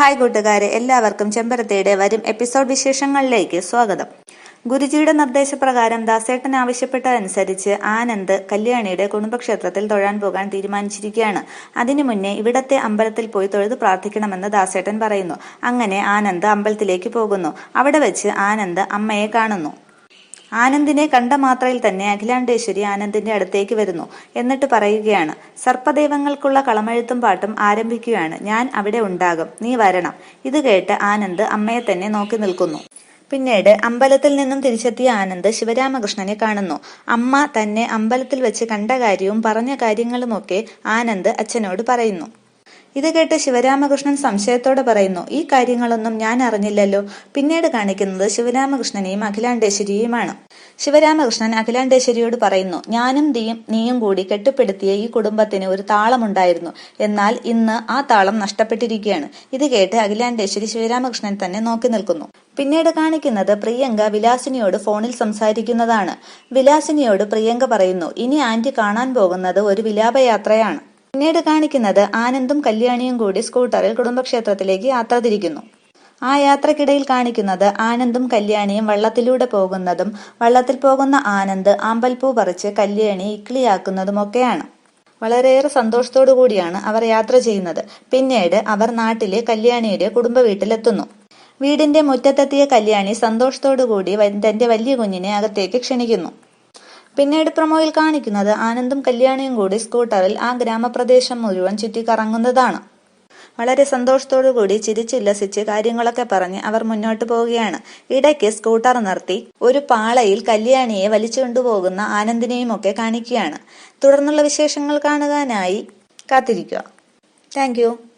Hi കൂട്ടുകാരെ എല്ലാവർക്കും ചെമ്പരത്തിയുടെ വരും എപ്പിസോഡ് വിശേഷങ്ങളിലേക്ക് സ്വാഗതം. ഗുരുജിയുടെ നിർദ്ദേശപ്രകാരം ദാസേട്ടൻ ആവശ്യപ്പെട്ടതനുസരിച്ച് ആനന്ദ് കല്യാണിയുടെ കുടുംബക്ഷേത്രത്തിൽ തൊഴാൻ പോകാൻ തീരുമാനിച്ചിരിക്കുകയാണ്. അതിനു മുന്നേ ഇവിടത്തെ അമ്പലത്തിൽ പോയി തൊഴുത് പ്രാർത്ഥിക്കണമെന്ന് ദാസേട്ടൻ പറയുന്നു. അങ്ങനെ ആനന്ദ് അമ്പലത്തിലേക്ക് പോകുന്നു. അവിടെ വെച്ച് ആനന്ദ് അമ്മയെ കാണുന്നു. ആനന്ദിനെ കണ്ട മാത്രയിൽ തന്നെ അഖിലാണ്ടേശ്വരി ആനന്ദിന്റെ അടുത്തേക്ക് വരുന്നു. എന്നിട്ട് പറയുകയാണ് സർപ്പദൈവങ്ങൾക്കുള്ള കളമെഴുത്തും പാട്ടും ആരംഭിക്കുകയാണ്. ഞാൻ അവിടെ ഉണ്ടാകും. നീ വരണം. ഇത് കേട്ട് ആനന്ദ് അമ്മയെ തന്നെ നോക്കി നിൽക്കുന്നു. പിന്നീട് അമ്പലത്തിൽ നിന്നും തിരിച്ചെത്തിയ ആനന്ദ് ശിവരാമകൃഷ്ണനെ കാണുന്നു. അമ്മ തന്നെ അമ്പലത്തിൽ വെച്ച് കണ്ട കാര്യവും പറഞ്ഞ കാര്യങ്ങളുമൊക്കെ ആനന്ദ് അച്ഛനോട് പറയുന്നു. ഇത് കേട്ട് ശിവരാമകൃഷ്ണൻ സംശയത്തോടെ പറയുന്നു ഈ കാര്യങ്ങളൊന്നും ഞാൻ അറിഞ്ഞില്ലല്ലോ. പിന്നീട് കാണിക്കുന്നത് ശിവരാമകൃഷ്ണനെയും അഖിലാണ്ടേശ്വരിയുമാണ്. ശിവരാമകൃഷ്ണൻ അഖിലാണ്ടേശ്വരിയോട് പറയുന്നു ഞാനും നീയും നീയും കൂടി കെട്ടുപ്പെടുത്തിയ ഈ കുടുംബത്തിന് ഒരു താളമുണ്ടായിരുന്നു. എന്നാൽ ഇന്ന് ആ താളം നഷ്ടപ്പെട്ടിരിക്കുകയാണ്. ഇത് കേട്ട് അഖിലാണ്ടേശ്വരി ശിവരാമകൃഷ്ണൻ തന്നെ നോക്കി നിൽക്കുന്നു. പിന്നീട് കാണിക്കുന്നത് പ്രിയങ്ക വിലാസിനിയോട് ഫോണിൽ സംസാരിക്കുന്നതാണ്. വിലാസിനിയോട് പ്രിയങ്ക പറയുന്നു ഇനി ആന്റി കാണാൻ പോകുന്നത് ഒരു വിലാപയാത്രയാണ്. പിന്നീട് കാണിക്കുന്നത് ആനന്ദും കല്യാണിയും കൂടി സ്കൂട്ടറിൽ കുടുംബക്ഷേത്രത്തിലേക്ക് യാത്ര തിരിക്കുന്നു ആ യാത്രക്കിടയിൽ കാണിക്കുന്നത് ആനന്ദും കല്യാണിയും വള്ളത്തിലൂടെ പോകുന്നതും വള്ളത്തിൽ പോകുന്ന ആനന്ദ് ആമ്പൽപ്പൂ പറിച്ച് കല്യാണി ഇക്ലിയാക്കുന്നതുമൊക്കെയാണ് വളരെയേറെ സന്തോഷത്തോടു കൂടിയാണ് അവർ യാത്ര ചെയ്യുന്നത്. പിന്നീട് അവർ നാട്ടിലെ കല്യാണിയുടെ കുടുംബ വീട്ടിലെത്തുന്നു വീടിന്റെ മുറ്റത്തെത്തിയ കല്യാണി സന്തോഷത്തോടു കൂടി തന്റെ വലിയ കുഞ്ഞിനെ അകത്തേക്ക് ക്ഷണിക്കുന്നു. പിന്നീട് പ്രൊമോയിൽ കാണിക്കുന്നത് ആനന്ദും കല്യാണിയും കൂടി സ്കൂട്ടറിൽ ആ ഗ്രാമപ്രദേശം മുഴുവൻ ചുറ്റിക്കറങ്ങുന്നതാണ്. വളരെ കൂടി ചിരിച്ചുല്ലസിച്ച് കാര്യങ്ങളൊക്കെ പറഞ്ഞ് അവർ മുന്നോട്ട് പോവുകയാണ്. ഇടയ്ക്ക് സ്കൂട്ടർ നിർത്തി ഒരു പാളയിൽ കല്യാണിയെ വലിച്ചുകൊണ്ടുപോകുന്ന ആനന്ദിനെയും ഒക്കെ കാണിക്കുകയാണ്. തുടർന്നുള്ള വിശേഷങ്ങൾ കാണുവാനായി കാത്തിരിക്കുക. താങ്ക്